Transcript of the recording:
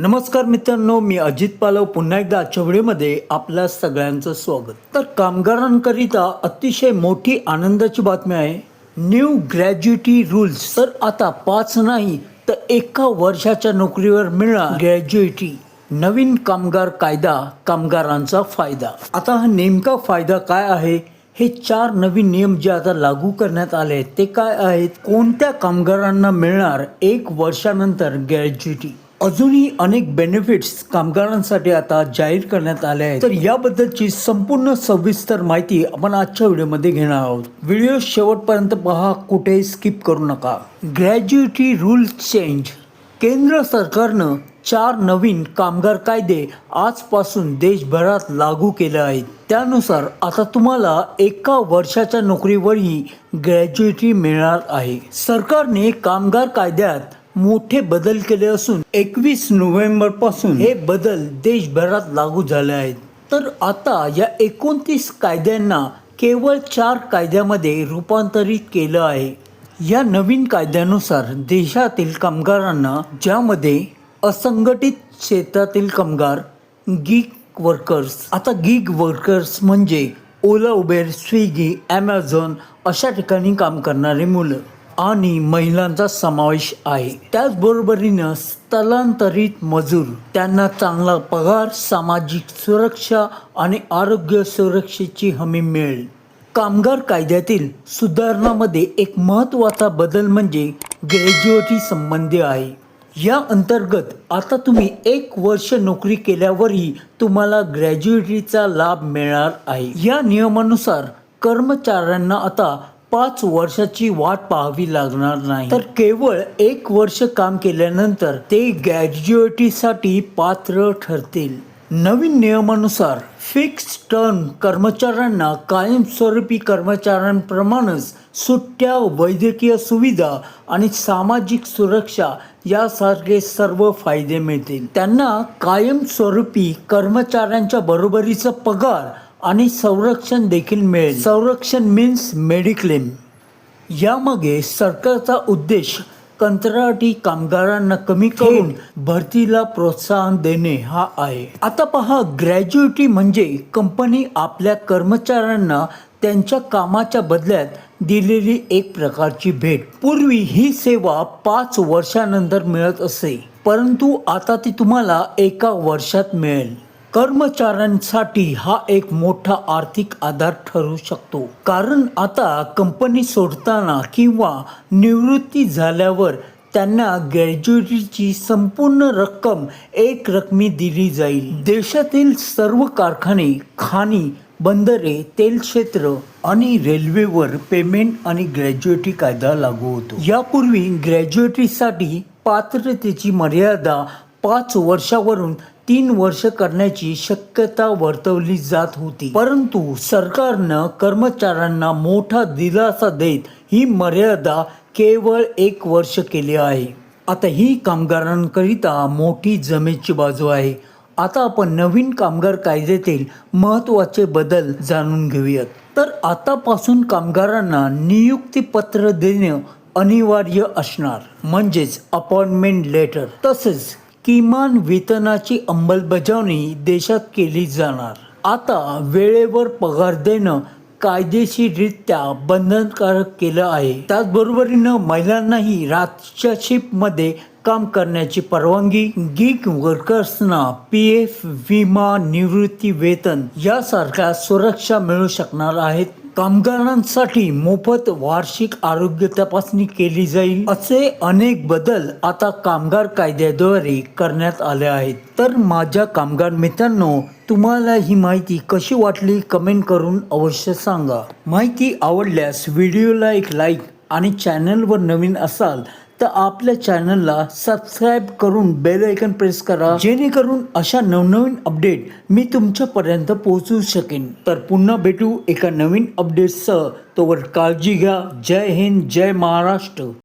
नमस्कार मित्रांनो मी अजित पालव पुन्हा एकदा आजच्या व्हिडिओमध्ये आपल्या सगळ्यांचं स्वागत. तर कामगारांकरिता अतिशय मोठी आनंदाची बातमी आहे न्यू ग्रॅज्युटी रूल्स. तर आता पाच नाही तर एका वर्षाच्या नोकरीवर मिळणार ग्रॅज्युएटी. नवीन कामगार कायदा कामगारांचा फायदा. आता हा नेमका फायदा काय आहे? हे चार नवीन नियम जे आता लागू करण्यात आले आहेत ते काय आहेत? कोणत्या कामगारांना मिळणार एक वर्षानंतर ग्रॅज्युटी अजूनही अनेक बेनिफिट्स कामगारांसाठी आता जाहीर करण्यात आले आहेत. तर याबद्दलची संपूर्ण सविस्तर माहिती आपण आजच्या व्हिडिओमध्ये घेणार आहोत. व्हिडिओ शेवटपर्यंत पहा कुठेही स्किप करू नका. ग्रॅज्युएटी रूल चेंज केंद्र सरकारनं चार नवीन कामगार कायदे आजपासून देशभरात लागू केले आहेत. त्यानुसार आता तुम्हाला एका वर्षाच्या नोकरीवरही ग्रॅज्युएटी मिळणार आहे. सरकारने कामगार कायद्यात मोठे बदल केले असून एकवीस नोव्हेंबरपासून हे बदल देशभरात लागू झाले आहेत. तर आता या एकोणतीस कायद्यांना केवळ चार कायद्यामध्ये रूपांतरित केलं आहे. या नवीन कायद्यानुसार देशातील कामगारांना ज्यामध्ये असंघटित क्षेत्रातील कामगार गीग वर्कर्स आता गीग वर्कर्स म्हणजे ओला उबेर स्विगी ॲमेझॉन अशा ठिकाणी काम करणारी मुलं. आणि महिलांचा समावेश आहे. त्याचबरोबरीनं स्थलांतरित मजूर त्यांना चांगला पगार सामाजिक सुरक्षा आणि आरोग्य सुरक्षेची हमी मिळेल. कामगार कायद्यातील सुधारणामध्ये एक महत्त्वाचा बदल म्हणजे ग्रॅज्युएटी संबंधी आहे. या अंतर्गत आता तुम्ही एक वर्ष नोकरी केल्यावरही तुम्हाला ग्रॅज्युएटीचा लाभ मिळणार आहे. या नियमानुसार कर्मचाऱ्यांना आता पाच वर्षाची वाट पाहावी लागणार नाही. तर केवळ एक वर्ष काम केल्यानंतर ते ग्रॅज्युएटीसाठी पात्र ठरतील. नवीन नियमानुसार फिक्स टर्म कर्मचाऱ्यांना कायमस्वरूपी कर्मचाऱ्यांप्रमाणेच सुट्ट्या वैद्यकीय सुविधा आणि सामाजिक सुरक्षा यासारखे सर्व फायदे मिळतील. त्यांना कायमस्वरूपी कर्मचाऱ्यांच्या बरोबरीचा पगार आणि संरक्षण देखील मिळेल. संरक्षण मीन्स मेडिक्लेम यामागे सरकारचा उद्देश कंत्राटी कामगारांना कमी करून भरतीला प्रोत्साहन देणे हा आहे. आता पहा ग्रॅज्युएटी म्हणजे कंपनी आपल्या कर्मचाऱ्यांना त्यांच्या कामाच्या बदल्यात दिलेली एक प्रकारची भेट. पूर्वी ही सेवा पाच वर्षानंतर मिळत असे परंतु आता ती तुम्हाला एका वर्षात मिळेल. कर्मचाऱ्यांसाठी हा एक मोठा आर्थिक आधार ठरू शकतो. कारण आता कंपनी सोडताना किंवा निवृत्ती झाल्यावर त्यांना ग्रॅज्युएटीची संपूर्ण रक्कम एक रकमी दिली जाईल. देशातील सर्व कारखाने खाणी बंदरे तेल क्षेत्र आणि रेल्वेवर पेमेंट आणि ग्रॅज्युएटी कायदा लागू होतो. यापूर्वी ग्रॅज्युएटीसाठी पात्रतेची मर्यादा पाच वर्षावरून तीन वर्ष करण्याची शक्यता वर्तवली जात होती. परंतु सरकारनं कर्मचाऱ्यांना मोठा दिलासा देत ही मर्यादा केवळ एक वर्ष केली आहे. आता ही कामगारांकरिता मोठी जमेची बाजू आहे. आता आपण नवीन कामगार कायद्यातील महत्त्वाचे बदल जाणून घेऊयात. तर आतापासून कामगारांना नियुक्तीपत्र देणं अनिवार्य असणार. म्हणजेच अपॉइंटमेंट लेटर. तसेच किमान वेतनाची अंमलबजावणी देशात केली जाणार. आता वेळेवर पगार देणं कायदेशीररित्या बंधनकारक केलं आहे. त्याचबरोबरीनं महिलांनाही रातच्या शिफ्टमध्ये काम करण्याची परवानगी गिग वर्कर्सना पी एफ विमा निवृत्ती वेतन यासारख्या सुरक्षा मिळू शकणार आहेत. कामगारांसाठी मोफत वार्षिक आरोग्य तपासणी केली जाईल. असे अनेक बदल आता कामगार कायद्याद्वारे करण्यात आले आहेत. तर माझ्या कामगार मित्रांनो तुम्हाला ही माहिती कशी वाटली कमेंट करून अवश्य सांगा. माहिती आवडल्यास व्हिडिओला एक लाईक आणि चॅनलवर नवीन असाल तर आपल्या चॅनलला सबस्क्राईब करून बेल आयकन प्रेस करा जेणेकरून अशा नवनवीन अपडेट मी तुमच्यापर्यंत पोहोचू शकेन. तर पुन्हा भेटू एका नवीन अपडेटसह तोवर काळजी घ्या. जय हिंद जय महाराष्ट्र.